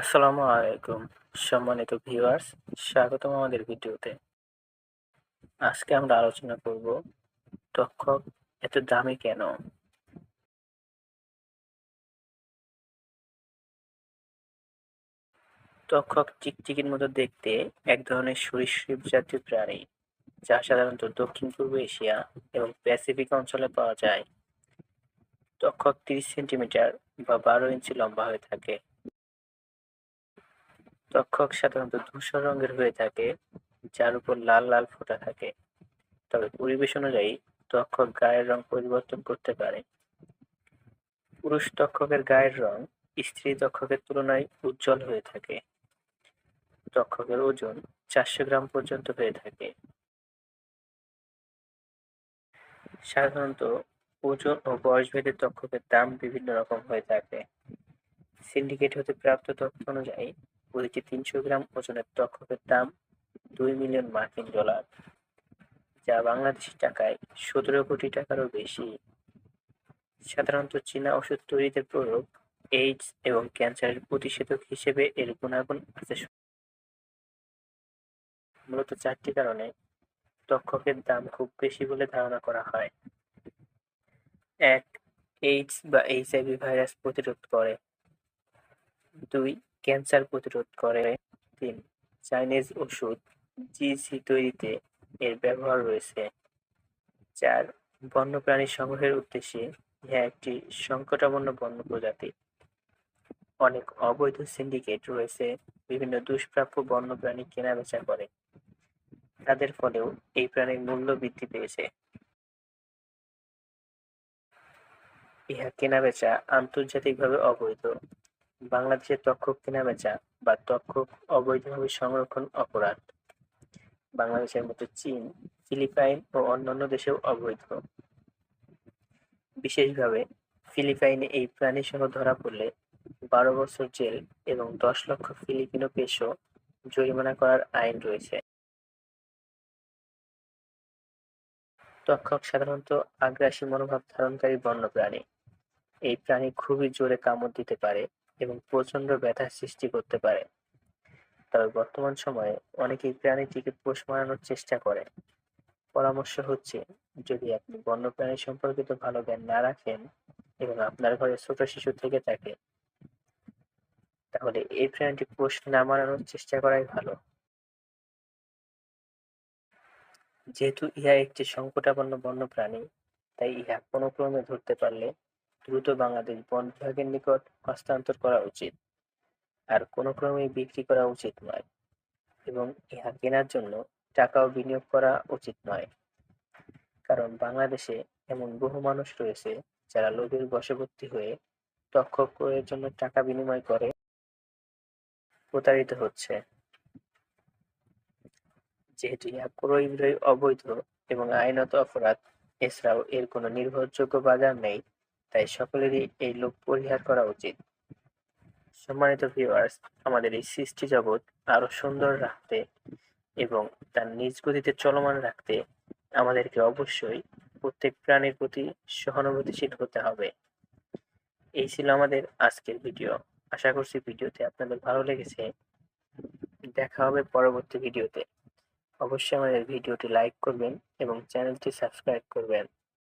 আসসালামু আলাইকুম, সম্মানিত ভিউয়ার্স, স্বাগতম আমাদের ভিডিওতে। আজকে আমরা আলোচনা করব তক্ষক এত দামি কেন? তক্ষক চিকচিকির মতো দেখতে এক ধরনের সরীসৃপ জাতীয় প্রাণী, যা সাধারণত দক্ষিণ পূর্ব এশিয়া এবং প্যাসিফিক অঞ্চলে পাওয়া যায়। তক্ষক তিরিশ সেন্টিমিটার বা বারো ইঞ্চি লম্বা হয়ে থাকে। তক্ষক সাধারণত ধূসর রঙের হয়ে থাকে, যার উপর লাল লাল ফোঁটা থাকে। তবে পরিবেশ অনুযায়ী তক্ষক গায়ের রং পরিবর্তন করতে পারে। পুরুষ তক্ষকের গায়ের রং স্ত্রী তক্ষকের তুলনায় উজ্জ্বল হয়ে থাকে। তক্ষকের ওজন চারশো গ্রাম পর্যন্ত হয়ে থাকে। সাধারণত ওজন ও বয়স বয়সভেদে তক্ষকের দাম বিভিন্ন রকম হয়ে থাকে। সিন্ডিকেট হতে প্রাপ্ত তথ্য অনুযায়ী প্রতিটি তিনশো গ্রাম ওজনের তক্ষকের দাম দুই মিলিয়ন মার্কিন ডলার, যা বাংলাদেশি টাকায় সতেরো কোটি টাকারও বেশি। সাধারণত চীনা ওষুধ তৈরিতে প্রয়োগ এইডস এবং ক্যান্সারের প্রতিষেধক হিসেবে এর গুণাগুণ আছে। মূলত চারটি কারণে তক্ষকের দাম খুব বেশি বলে ধারণা করা হয়। এক, এইডস বা এইচআইভি ভাইরাস প্রতিরোধ করে। দুই ক্যান্সার প্রতিরোধ করে তিন, চাইনিজ ওষুধ জিসি তৈরিতে এর ব্যবহার রয়েছে। চার, বন্যপ্রাণী সংগ্রহের উদ্দেশ্যে ইহা একটি সংকটাপন্ন বন্য প্রজাতি। অনেক অবৈধ সিন্ডিকেট রয়েছে, বিভিন্ন দুষ্প্রাপ্য বন্যপ্রাণী কেনাবেচা করে। তাদের ফলেও এই প্রাণীর মূল্য বৃদ্ধি পেয়েছে। ইহা কেনাবেচা আন্তর্জাতিকভাবে অবৈধ। বাংলাদেশে তক্ষক কেনাবেচা বা তক্ষক অবৈধভাবে সংরক্ষণ অপরাধ। বাংলাদেশের মতো চীন, ফিলিপাইন ও অন্যান্য দেশেও অবৈধ। বিশেষভাবে ফিলিপাইনে এই প্রাণী সহ ধরা পড়লে বারো বছর জেল এবং দশ লক্ষ ফিলিপিনো পেশো জরিমানা করার আইন রয়েছে। তক্ষক সাধারণত আগ্রাসী মনোভাব ধারণকারী বন্যপ্রাণী এই প্রাণী খুবই জোরে কামড় দিতে পারে এবং প্রচণ্ড ব্যথার সৃষ্টি করতে পারে। তবে বর্তমান সময়ে অনেকেই প্রাণীটিকে পোষ মানানোর চেষ্টা করে। পরামর্শ হচ্ছে, যদি আপনি বন্যপ্রাণী সম্পর্কিত ভালো জ্ঞান না রাখেন এবং আপনার ঘরে ছোট শিশু থেকে থাকে, তাহলে এই প্রাণীটি পোষ না মানানোর চেষ্টা করাই ভালো। যেহেতু ইহা একটি সংকটাপন্ন বন্যপ্রাণী, তাই ইহা কোনো ক্রমে ধরতে পারলে দ্রুত বাংলাদেশ বন বিভাগের নিকট হস্তান্তর করা উচিত। আর কোনো ক্রমেই বিক্রি করা উচিত নয় এবং ইহা কেনার জন্য টাকাও বিনিয়োগ করা উচিত নয়। কারণ বাংলাদেশে এমন বহু মানুষ রয়েছে যারা লোভের বশবর্তী হয়ে তক্ষক ক্রয়ের জন্য টাকা বিনিময় করে প্রতারিত হচ্ছে। যেহেতু ইহা ক্রয় বিক্রয় অবৈধ এবং আইনত অপরাধ, এছাড়াও এর কোনো নির্ভরযোগ্য বাজার নেই। তাই সকলেরই এই লোভ পরিহার করা উচিত। সম্মানিত ভিউয়ার্স আমাদের এই সৃষ্টি জগৎ আরও সুন্দর রাখতে এবং তার নিজ গতিতে চলমান রাখতে আমাদেরকে অবশ্যই প্রত্যেক প্রাণীর প্রতি সহানুভূতিশীল হতে হবে। এই ছিল আমাদের আজকের ভিডিও আশা করছি ভিডিওতে আপনাদের ভালো লেগেছে। দেখা হবে পরবর্তী ভিডিওতে অবশ্যই আমাদের ভিডিওটি লাইক করবেন এবং চ্যানেলটি সাবস্ক্রাইব করবেন।